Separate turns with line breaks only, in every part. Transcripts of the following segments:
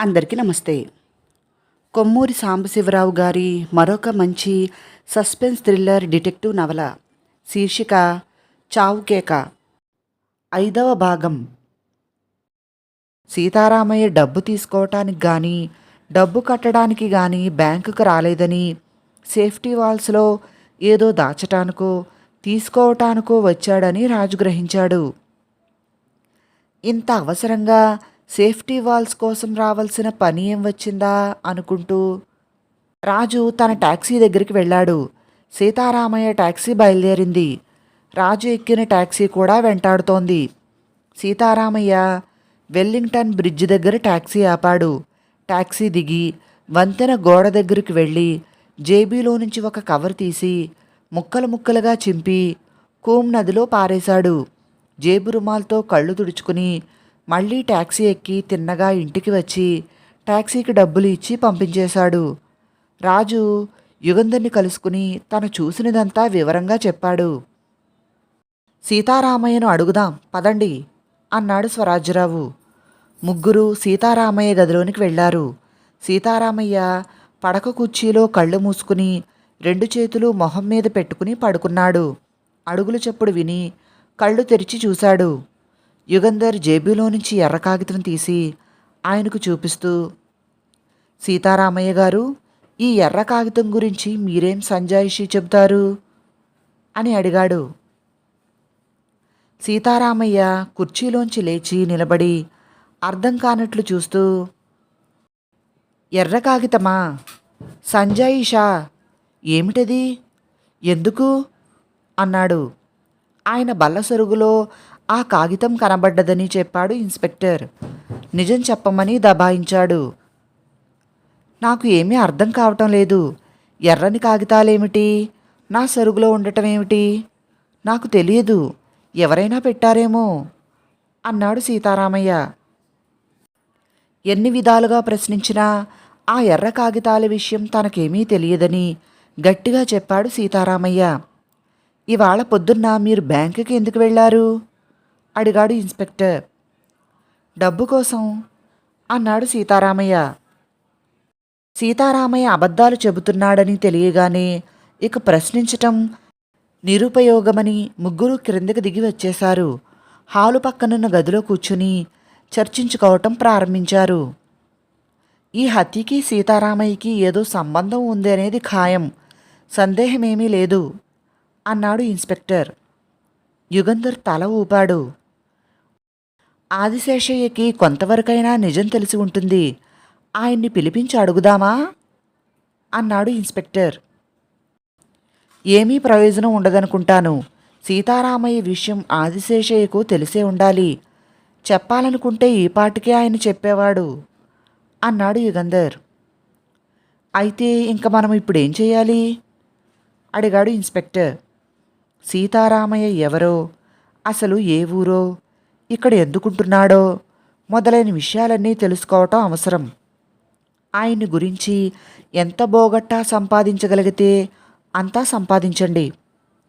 అందరికీ నమస్తే. కొమ్మూరి సాంబశివరావు గారి మరొక మంచి సస్పెన్స్ థ్రిల్లర్ డిటెక్టివ్ నవల శీర్షిక చావుకేక ఐదవ భాగం. సీతారామయ్య డబ్బు తీసుకోవటానికి కానీ డబ్బు కట్టడానికి కానీ బ్యాంకుకు రాలేదని సేఫ్టీ వాల్స్లో ఏదో దాచటానికో తీసుకోవటానికో వచ్చాడని రాజు గ్రహించాడు. ఇంత అవసరంగా సేఫ్టీ వాల్స్ కోసం రావాల్సిన పని ఏం వచ్చిందా అనుకుంటూ రాజు తన టాక్సీ దగ్గరికి వెళ్ళాడు. సీతారామయ్య ట్యాక్సీ బయలుదేరింది. రాజు ఎక్కిన టాక్సీ కూడా వెంటాడుతోంది. సీతారామయ్య వెల్లింగ్టన్ బ్రిడ్జ్ దగ్గర టాక్సీ ఆపాడు. టాక్సీ దిగి వంతెన గోడ దగ్గరికి వెళ్ళి జేబీలో నుంచి ఒక కవర్ తీసి ముక్కలు ముక్కలుగా చింపి కూమ్ నదిలో పారేశాడు. జేబు రుమాల్తో కళ్ళు తుడుచుకుని మళ్ళీ ట్యాక్సీ ఎక్కి తిన్నగా ఇంటికి వచ్చి ట్యాక్సీకి డబ్బులు ఇచ్చి పంపించేశాడు. రాజు యుగంధర్ని కలుసుకుని తను చూసినదంతా వివరంగా చెప్పాడు. సీతారామయ్యను అడుగుదాం పదండి అన్నాడు స్వరాజ్యరావు. ముగ్గురు సీతారామయ్య గదిలోనికి వెళ్ళారు. సీతారామయ్య పడక కుర్చీలో కళ్ళు మూసుకుని రెండు చేతులు మొహం మీద పెట్టుకుని పడుకున్నాడు. అడుగులు చప్పుడు విని కళ్ళు తెరిచి చూశాడు. యుగంధర్ జేబీలో నుంచి ఎర్ర కాగితం తీసి ఆయనకు చూపిస్తూ సీతారామయ్య గారు ఈ ఎర్ర కాగితం గురించి మీరేం సంజాయిషి చెబుతారు? అని అడిగాడు. సీతారామయ్య కుర్చీలోంచి లేచి నిలబడి అర్థం కానట్లు చూస్తూ ఎర్ర కాగితమా? సంజాయిషా? ఏమిటది? ఎందుకు? అన్నాడు. ఆయన బల్ల సరుగులో ఆ కాగితం కనబడ్డదని చెప్పాడు ఇన్స్పెక్టర్. నిజం చెప్పమని దబాయించాడు. నాకు ఏమీ అర్థం కావటం లేదు. ఎర్రని కాగితాలేమిటి? నా సరుగులో ఉండటం ఏమిటి నాకు తెలియదు. ఎవరైనా పెట్టారేమో? అన్నాడు సీతారామయ్య. ఎన్ని విధాలుగా ప్రశ్నించినా ఆ ఎర్ర కాగితాల విషయం తనకేమీ తెలియదని గట్టిగా చెప్పాడు సీతారామయ్య. ఇవాళ పొద్దున్న మీరు బ్యాంకుకి ఎందుకు వెళ్ళారు? అడిగాడు ఇన్స్పెక్టర్. డబ్బు కోసం? అన్నాడు సీతారామయ్య. సీతారామయ్య అబద్ధాలు చెబుతున్నాడని తెలియగానే ఇక ప్రశ్నించటం నిరుపయోగమని ముగ్గురు క్రిందకి దిగి వచ్చేశారు. హాలు పక్కనున్న గదిలో కూర్చుని చర్చించుకోవటం ప్రారంభించారు. ఈ హత్యకి సీతారామయ్యకి ఏదో సంబంధం ఉంది అనేది ఖాయం. సందేహమేమీ లేదు అన్నాడు ఇన్స్పెక్టర్. యుగంధర్ తల ఊపాడు. ఆదిశేషయ్యకి కొంతవరకైనా నిజం తెలిసి ఉంటుంది. ఆయన్ని పిలిపించి అడుగుదామా? అన్నాడు ఇన్స్పెక్టర్. ఏమీ ప్రయోజనం ఉండదనుకుంటాను. సీతారామయ్య విషయం ఆదిశేషయ్యకు తెలిసే ఉండాలి. చెప్పాలనుకుంటే ఈ పాటికే ఆయన చెప్పేవాడు అన్నాడు యుగంధర్. అయితే ఇంక మనం ఇప్పుడేం చేయాలి? అడిగాడు ఇన్స్పెక్టర్. సీతారామయ్య ఎవరో అసలు ఏ ఊరో ఇక్కడ ఎందుకుంటున్నాడో మొదలైన విషయాలన్నీ తెలుసుకోవటం అవసరం. ఆయన్ని గురించి ఎంత బోగట్టా సంపాదించగలిగితే అంతా సంపాదించండి.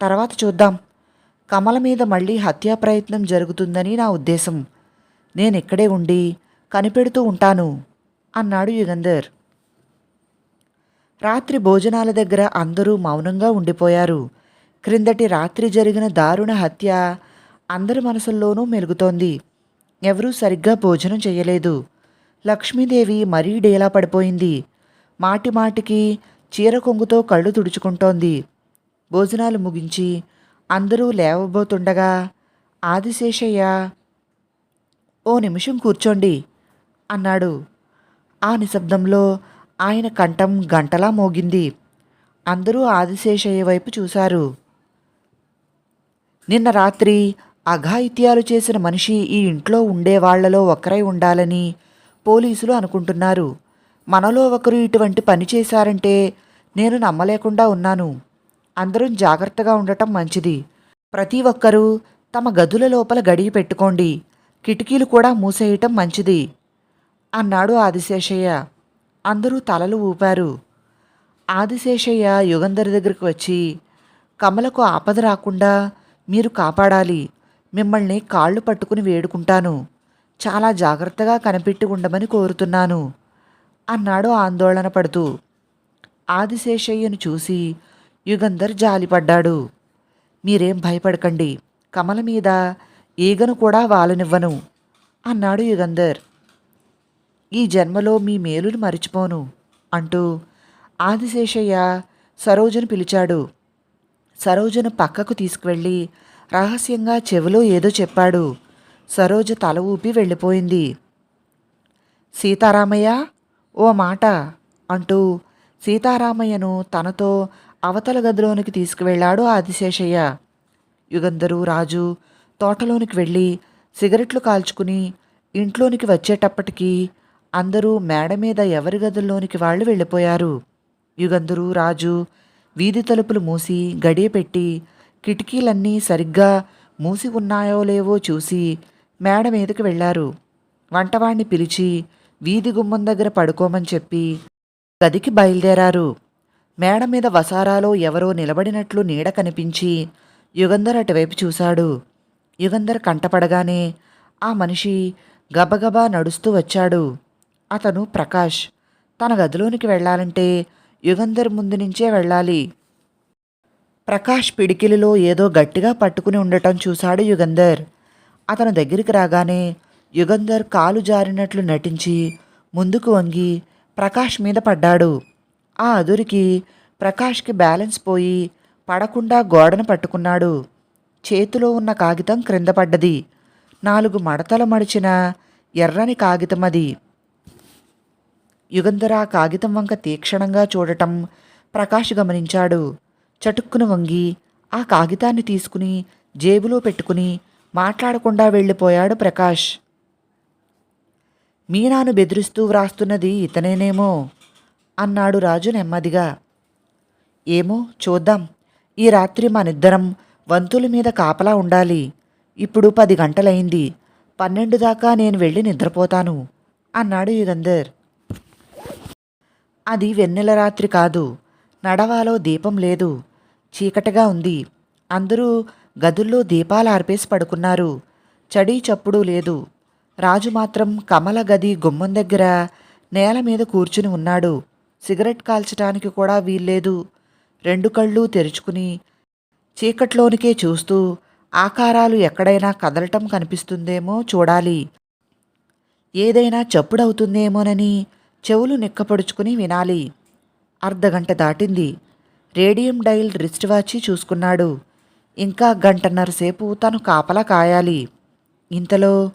తర్వాత చూద్దాం. కమల మీద మళ్ళీ హత్యా ప్రయత్నం జరుగుతుందని నా ఉద్దేశం. నేను ఇక్కడే ఉండి కనిపెడుతూ ఉంటాను అన్నాడు యుగంధర్. రాత్రి భోజనాల దగ్గర అందరూ మౌనంగా ఉండిపోయారు. క్రిందటి రాత్రి జరిగిన దారుణ హత్య అందరి మనసుల్లోనూ మెలుగుతోంది ఎవరూ సరిగ్గా భోజనం చేయలేదు లక్ష్మీదేవి మరీ డేలా పడిపోయింది. మాటి మాటికి చీర కొంగుతో కళ్ళు తుడుచుకుంటోంది. భోజనాలు ముగించి అందరూ లేవబోతుండగా ఆదిశేషయ్య ఓ నిమిషం కూర్చోండి అన్నాడు. ఆ నిశ్శబ్దంలో ఆయన కంఠం గంటలా మోగింది. అందరూ ఆదిశేషయ్య వైపు చూశారు. నిన్న రాత్రి అఘాయిత్యాలు చేసిన మనిషి ఈ ఇంట్లో ఉండేవాళ్ళలో ఒకరై ఉండాలని పోలీసులు అనుకుంటున్నారు. మనలో ఒకరు ఇటువంటి పని చేశారంటే నేను నమ్మలేకుండా ఉన్నాను. అందరం జాగ్రత్తగా ఉండటం మంచిది. ప్రతి ఒక్కరూ తమ గదుల లోపల గడిగి పెట్టుకోండి. కిటికీలు కూడా మూసేయటం మంచిది. అన్నాడు ఆదిశేషయ్య. అందరూ తలలు ఊపారు. ఆదిశేషయ్య యుగంధర్ దగ్గరికి వచ్చి కమలకు ఆపద రాకుండా మీరు కాపాడాలి. మిమ్మల్ని కాళ్ళు పట్టుకుని వేడుకుంటాను. చాలా జాగ్రత్తగా కనిపెట్టి ఉండమని కోరుతున్నాను. అన్నాడు ఆందోళన పడుతూ. ఆదిశేషయ్యను చూసి యుగంధర్ జాలిపడ్డాడు. మీరేం భయపడకండి. కమల మీద ఈగను కూడా వాలనివ్వను అన్నాడు యుగంధర్. ఈ జన్మలో మీ మేలును మరిచిపోను అంటూ ఆదిశేషయ్య సరోజను పిలిచాడు. సరోజను పక్కకు తీసుకువెళ్ళి రహస్యంగా చెవిలో ఏదో చెప్పాడు. సరోజ తల ఊపి వెళ్ళిపోయింది. సీతారామయ్య ఓ మాట అంటూ సీతారామయ్యను తనతో అవతల గదిలోనికి తీసుకువెళ్ళాడు ఆదిశేషయ్య. యుగంధరు రాజు తోటలోనికి వెళ్ళి సిగరెట్లు కాల్చుకుని ఇంట్లోనికి వచ్చేటప్పటికీ అందరూ మేడ మీద ఎవరి గదుల్లోనికి వాళ్ళు వెళ్ళిపోయారు. యుగంధరు రాజు వీధి తలుపులు మూసి గడియ పెట్టి కిటికీలన్నీ సరిగ్గా మూసి ఉన్నాయో లేవో చూసి మేడ మీదకి వెళ్ళారు. వంటవాణ్ణి పిలిచి వీధి గుమ్మం దగ్గర పడుకోమని చెప్పి గదికి బయలుదేరారు. మేడ మీద వసారాలో ఎవరో నిలబడినట్లు నీడ కనిపించి యుగంధర్ అటువైపు చూశాడు. యుగంధర్ కంటపడగానే ఆ మనిషి గబగబా నడుస్తూ వచ్చాడు. అతను ప్రకాష్. తన గదిలోనికి వెళ్ళాలంటే యుగంధర్ ముందు నుంచే వెళ్ళాలి. ప్రకాష్ పిడికిలిలో ఏదో గట్టిగా పట్టుకుని ఉండటం చూశాడు యుగంధర్. అతను దగ్గరికి రాగానే యుగంధర్ కాలు జారినట్లు నటించి ముందుకు వంగి ప్రకాష్ మీద పడ్డాడు. ఆ అదురికి ప్రకాష్కి బ్యాలెన్స్ పోయి పడకుండా గోడను పట్టుకున్నాడు. చేతిలో ఉన్న కాగితం క్రింద పడ్డది. నాలుగు మడతలు మడిచిన ఎర్రని కాగితం అది. యుగంధర్ ఆ కాగితం వంక తీక్షణంగా చూడటం ప్రకాష్ గమనించాడు. చటుక్కున వంగి ఆ కాగితాన్ని తీసుకుని జేబులో పెట్టుకుని మాట్లాడకుండా వెళ్ళిపోయాడు ప్రకాష్. మీనాను బెదిరిస్తూ వ్రాస్తున్నది ఇతనేనేమో అన్నాడు రాజు నెమ్మదిగా. ఏమో చూద్దాం. ఈ రాత్రి మనిద్దరం వంతుల మీద కాపలా ఉండాలి. ఇప్పుడు పది గంటలైంది. పన్నెండు దాకా నేను వెళ్ళి నిద్రపోతాను అన్నాడు యుగంధర్. అది వెన్నెల రాత్రి కాదు. నడవాలో దీపం లేదు. చీకటిగా ఉంది. అందరూ గదుల్లో దీపాలు ఆర్పేసి పడుకున్నారు. చడీ చప్పుడు లేదు. రాజు మాత్రం కమల గది గుమ్మం దగ్గర నేల మీద కూర్చుని ఉన్నాడు. సిగరెట్ కాల్చటానికి కూడా వీల్లేదు. రెండు కళ్ళు తెరుచుకుని చీకట్లోనికే చూస్తూ ఆకారాలు ఎక్కడైనా కదలటం కనిపిస్తుందేమో చూడాలి. ఏదైనా చప్పుడవుతుందేమోనని చెవులు నిక్కపడుచుకుని వినాలి. అర్ధగంట దాటింది. రేడియం డైల్ రిస్ట్ వాచి చూసుకున్నాడు. ఇంకా గంటన్నర సేపు తను కాపలా కాయాలి. ఇంతలో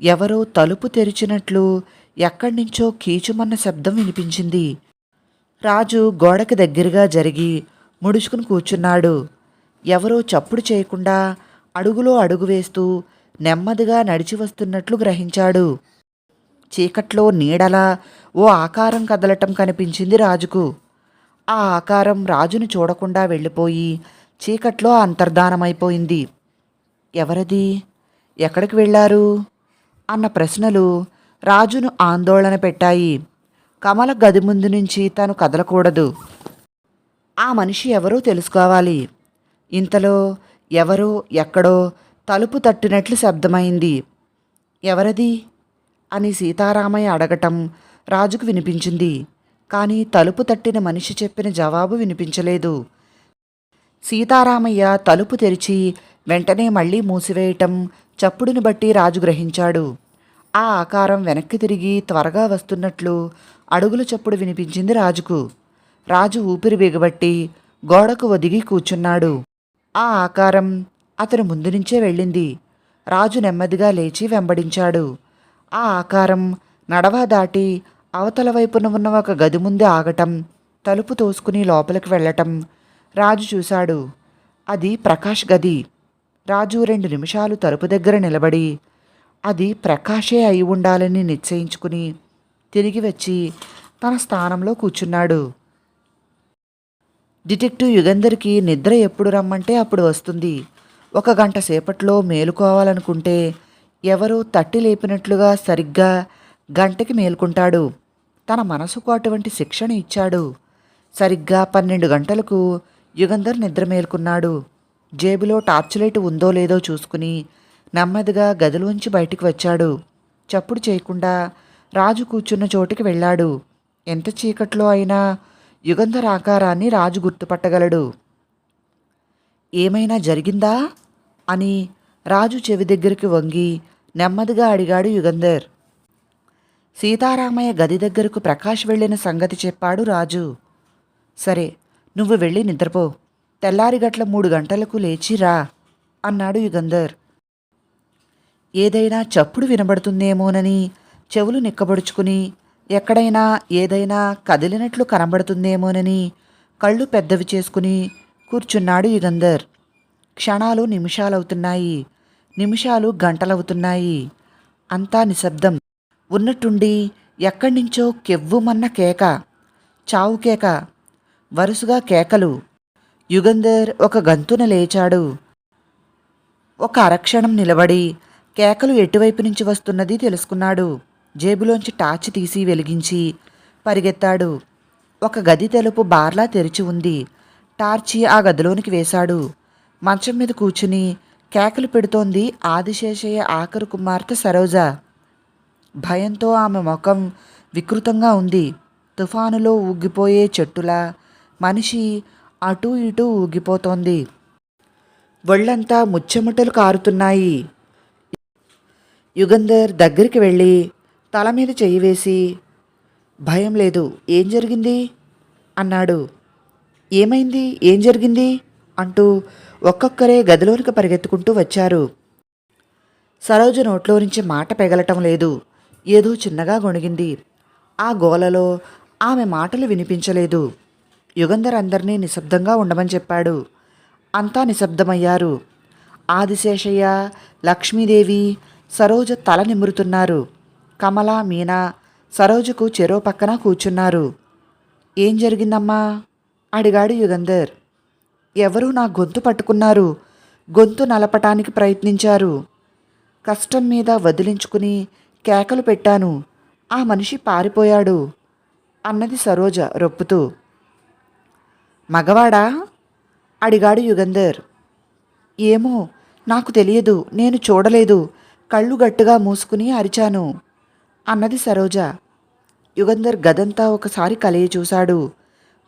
ఎవరో తలుపు తెరిచినట్లు ఎక్కడి నుంచో కీచుమన్న శబ్దం వినిపించింది. రాజు గోడకి దగ్గరగా జరిగి ముడుచుకుని కూర్చున్నాడు. ఎవరో చప్పుడు చేయకుండా అడుగులో అడుగు వేస్తూ నెమ్మదిగా నడిచి వస్తున్నట్లు గ్రహించాడు. చీకట్లో నీడలా ఓ ఆకారం కదలటం కనిపించింది రాజుకు. ఆ ఆకారం రాజును చూడకుండా వెళ్ళిపోయి చీకట్లో అంతర్ధానమైపోయింది. ఎవరది? ఎక్కడికి వెళ్ళారు? అన్న ప్రశ్నలు రాజును ఆందోళన పెట్టాయి. కమల గది ముందు నుంచి తను కదలకూడదు. ఆ మనిషి ఎవరో తెలుసుకోవాలి. ఇంతలో ఎవరో ఎక్కడో తలుపు తట్టినట్లు శబ్దమైంది. ఎవరది? అని సీతారామయ్య అడగటం రాజుకు వినిపించింది. కానీ తలుపు తట్టిన మనిషి చెప్పిన జవాబు వినిపించలేదు. సీతారామయ్య తలుపు తెరిచి వెంటనే మళ్ళీ మూసివేయటం చప్పుడుని బట్టి రాజు గ్రహించాడు. ఆ ఆకారం వెనక్కి తిరిగి త్వరగా వస్తున్నట్లు అడుగుల చప్పుడు వినిపించింది రాజుకు. రాజు ఊపిరి బిగబట్టి గోడకు ఒదిగి కూర్చున్నాడు. ఆ ఆకారం అతని ముందు నుంచే వెళ్ళింది. రాజు నెమ్మదిగా లేచి వెంబడించాడు. ఆ ఆకారం నడవ దాటి అవతల వైపున ఉన్న ఒక గది ముందే ఆగటం తలుపు తోసుకుని లోపలికి వెళ్ళటం. రాజు చూశాడు. అది ప్రకాష్ గది. రాజు రెండు నిమిషాలు తలుపు దగ్గర నిలబడి అది ప్రకాషే అయి ఉండాలని నిశ్చయించుకుని తిరిగి వచ్చి తన స్థానంలో కూర్చున్నాడు. డిటెక్టివ్ యుగంధర్కి నిద్ర ఎప్పుడు రమ్మంటే అప్పుడు వస్తుంది. ఒక గంట సేపట్లో మేలుకోవాలనుకుంటే ఎవరో తట్టి లేపినట్లుగా సరిగ్గా గంటకి మేలుకుంటాడు. తన మనసుకు అటువంటి శిక్షణ ఇచ్చాడు. సరిగ్గా పన్నెండు గంటలకు యుగంధర్ నిద్ర మేలుకున్నాడు. జేబులో టార్చ్ లైట్ ఉందో లేదో చూసుకుని నెమ్మదిగా గదిలోంచి బయటికి వచ్చాడు. చప్పుడు చేయకుండా రాజు కూర్చున్న చోటికి వెళ్ళాడు. ఎంత చీకట్లో అయినా యుగంధర్ ఆకారాన్ని రాజు గుర్తుపట్టగలడు. ఏమైనా జరిగిందా? అని రాజు చెవి దగ్గరికి వంగి నెమ్మదిగా అడిగాడు యుగంధర్. సీతారామయ్య గది దగ్గరకు ప్రకాష్ వెళ్ళిన సంగతి చెప్పాడు రాజు. సరే నువ్వు వెళ్ళి నిద్రపో. తెల్లారి గట్ల మూడు గంటలకు లేచి రా అన్నాడు యుగంధర్. ఏదైనా చప్పుడు వినబడుతుందేమోనని చెవులు నిక్కబడుచుకుని ఎక్కడైనా ఏదైనా కదిలినట్లు కనబడుతుందేమోనని కళ్ళు పెద్దవి చేసుకుని కూర్చున్నాడు యుగంధర్. క్షణాలు నిమిషాలవుతున్నాయి నిమిషాలు గంటలవుతున్నాయి. అంతా నిశ్శబ్దం. ఉన్నట్టుండి ఎక్కడి నుంచో కెవ్వుమన్న కేక. చావు కేక. వరుసగా కేకలు. యుగంధర్ ఒక గంతున లేచాడు. ఒక అరక్షణం నిలబడి కేకలు ఎటువైపు నుంచి వస్తున్నది తెలుసుకున్నాడు. జేబులోంచి టార్చ్ తీసి వెలిగించి పరిగెత్తాడు. ఒక గది తలుపు బార్లా తెరిచి ఉంది. టార్చి ఆ గదిలోనికి వేశాడు. మంచం మీద కూర్చుని కేకలు పెడుతోంది ఆదిశేషయ్య ఆఖరు కుమార్తె సరోజ. భయంతో ఆమె ముఖం వికృతంగా ఉంది. తుఫానులో ఊగిపోయే చెట్టులా మనిషి అటూ ఇటూ ఊగిపోతోంది. ఒళ్ళంతా ముచ్చెముట్టలు కారుతున్నాయి. యుగంధర్ దగ్గరికి వెళ్ళి తల మీద చెయ్యి వేసి భయం లేదు ఏం జరిగింది? అన్నాడు. ఏమైంది? ఏం జరిగింది? అంటూ ఒక్కొక్కరే గదిలోనికి పరిగెత్తుకుంటూ వచ్చారు. సరోజ నోట్లో నుంచి మాట పెగలటం లేదు. ఏదో చిన్నగా గొణిగింది. ఆ గోలలో ఆమె మాటలు వినిపించలేదు. యుగంధర్ అందరినీ నిశ్శబ్దంగా ఉండమని చెప్పాడు. అంతా నిశ్శబ్దమయ్యారు. ఆదిశేషయ్య లక్ష్మీదేవి సరోజ తల నిమురుతున్నారు. కమల మీనా సరోజకు చెరో పక్కన కూర్చున్నారు. ఏం జరిగిందమ్మా? అడిగాడు యుగంధర్. ఎవరూ నా గొంతు పట్టుకున్నారు. గొంతు నలపటానికి ప్రయత్నించారు. కష్టం మీద వదిలించుకుని కేకలు పెట్టాను. ఆ మనిషి పారిపోయాడు. అన్నది సరోజ రొప్పుతూ. మగవాడా? అడిగాడు యుగంధర్. ఏమో నాకు తెలియదు నేను చూడలేదు. కళ్ళు గట్టుగా మూసుకుని అరిచాను. అన్నది సరోజ. యుగంధర్ గదంతా ఒకసారి కలయి చూశాడు.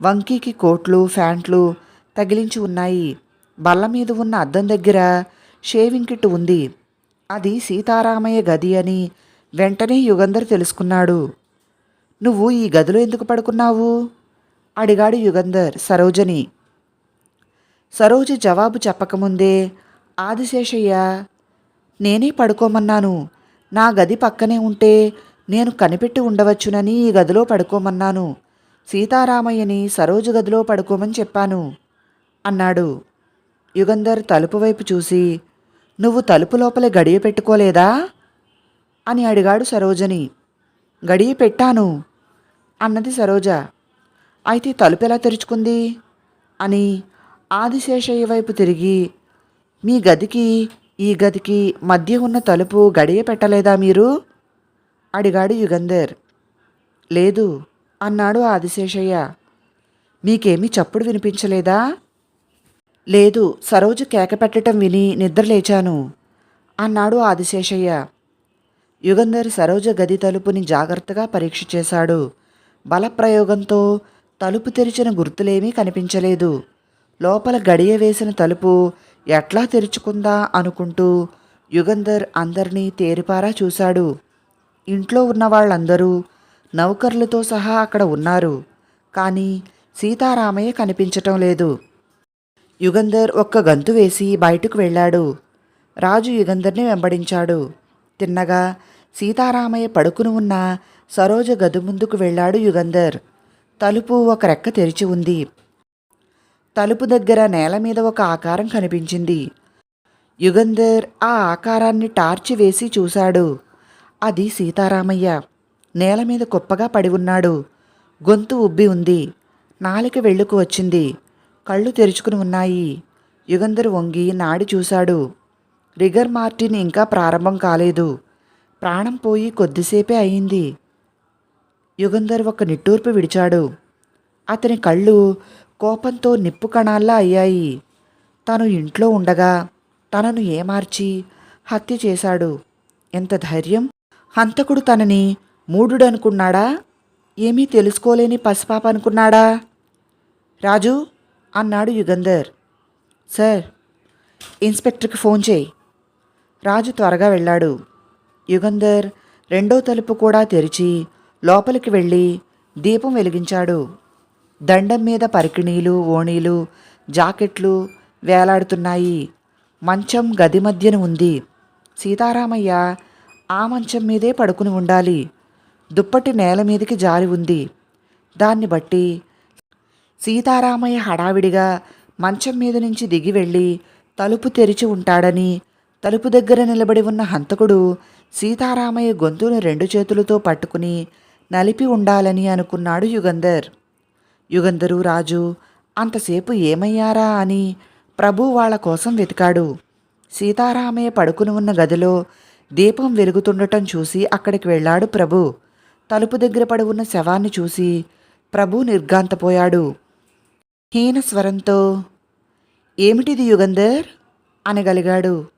వంకీకి కోట్లు ఫ్యాంట్లు తగిలించి ఉన్నాయి. బల్ల మీద ఉన్న అద్దం దగ్గర షేవింగ్ కిట్ ఉంది. అది సీతారామయ్య గది అని వెంటనే యుగంధర్ తెలుసుకున్నాడు. నువ్వు ఈ గదిలో ఎందుకు పడుకున్నావు? అడిగాడు యుగంధర్ సరోజని. సరోజ జవాబు చెప్పకముందే ఆదిశేషయ్య నేనే పడుకోమన్నాను. నా గది పక్కనే ఉంటే నేను కనిపెట్టి ఉండవచ్చునని ఈ గదిలో పడుకోమన్నాను. సీతారామయ్యని సరోజు గదిలో పడుకోమని చెప్పాను అన్నాడు. యుగంధర్ తలుపు వైపు చూసి నువ్వు తలుపు లోపల గడియ పెట్టుకోలేదా? అని అడిగాడు సరోజని. గడియ పెట్టాను. అన్నది సరోజ. అయితే తలుపు ఎలా తెరుచుకుంది? అని ఆదిశేషయ్య వైపు తిరిగి మీ గదికి ఈ గదికి మధ్య ఉన్న తలుపు గడియ పెట్టలేదా మీరు? అడిగాడు యుగంధర్. లేదు అన్నాడు ఆదిశేషయ్య. మీకేమీ చప్పుడు వినిపించలేదా? లేదు సరోజు కేక పెట్టడం విని నిద్రలేచాను అన్నాడు ఆదిశేషయ్య. యుగంధర్ సరోజ గది తలుపుని జాగ్రత్తగా పరీక్ష చేశాడు. బలప్రయోగంతో తలుపు తెరిచిన గుర్తులేమీ కనిపించలేదు. లోపల గడియ వేసిన తలుపు ఎట్లా తెరుచుకుందా అనుకుంటూ యుగంధర్ అందరినీ తేరిపారా చూశాడు. ఇంట్లో ఉన్న వాళ్ళందరూ నౌకర్లతో సహా అక్కడ ఉన్నారు. కానీ సీతారామయ్య కనిపించటం లేదు. యుగంధర్ ఒక్క గంతు వేసి బయటకు వెళ్ళాడు. రాజు యుగంధర్ని వెంబడించాడు. తిన్నగా సీతారామయ్య పడుకుని ఉన్న సరోజ గది ముందుకు వెళ్ళాడు యుగంధర్. తలుపు ఒక రెక్క తెరిచి ఉంది. తలుపు దగ్గర నేల మీద ఒక ఆకారం కనిపించింది. యుగంధర్ ఆ ఆకారాన్ని టార్చి వేసి చూశాడు. అది సీతారామయ్య. నేల మీద కుప్పగా పడి ఉన్నాడు. గొంతు ఉబ్బి ఉంది. నాలిక వెళ్ళుకు వచ్చింది. కళ్ళు తెరుచుకుని ఉన్నాయి. యుగంధర్ వంగి నాడి చూశాడు. రిగర్ మార్టిన్ ఇంకా ప్రారంభం కాలేదు. ప్రాణం పోయి కొద్దిసేపే అయింది. యుగంధర్ ఒక నిట్టూర్పు విడిచాడు. అతని కళ్ళు కోపంతో నిప్పు కణాల్లా అయ్యాయి. తను ఇంట్లో ఉండగా తనను ఏమార్చి హత్య చేశాడు. ఎంత ధైర్యం! హంతకుడు తనని మూఢుడనుకున్నాడా? ఏమీ తెలుసుకోలేని పసిపాప అనుకున్నాడా? రాజు! అన్నాడు యుగంధర్. సార్ ఇన్స్పెక్టర్కి ఫోన్ చేయి. రాజు త్వరగా వెళ్ళాడు. యుగంధర్ రెండో తలుపు కూడా తెరిచి లోపలికి వెళ్ళి దీపం వెలిగించాడు. దండం మీద పరికిణీలు ఓణీలు జాకెట్లు వేలాడుతున్నాయి. మంచం గది మధ్యన ఉంది. సీతారామయ్య ఆ మంచం మీదే పడుకుని ఉండాలి. దుప్పటి నేల మీదకి జారి ఉంది. దాన్ని బట్టి సీతారామయ్య హడావిడిగా మంచం మీద నుంచి దిగి వెళ్ళి తలుపు తెరిచి ఉంటాడని తలుపు దగ్గర నిలబడి ఉన్న హంతకుడు సీతారామయ్య గొంతును రెండు చేతులతో పట్టుకుని నలిపి ఉండాలని అనుకున్నాడు యుగంధర్. యుగంధరు రాజు అంతసేపు ఏమయ్యారా అని ప్రభు వాళ్ళ కోసం వెతికాడు. సీతారామయ్య పడుకుని ఉన్న గదిలో దీపం వెలుగుతుండటం చూసి అక్కడికి వెళ్ళాడు ప్రభు. తలుపు దగ్గర పడి ఉన్న శవాన్ని చూసి ప్రభు నిర్గాంతపోయాడు హీన స్వరంతో ఏమిటిది యుగంధర్? అనగలిగాడు.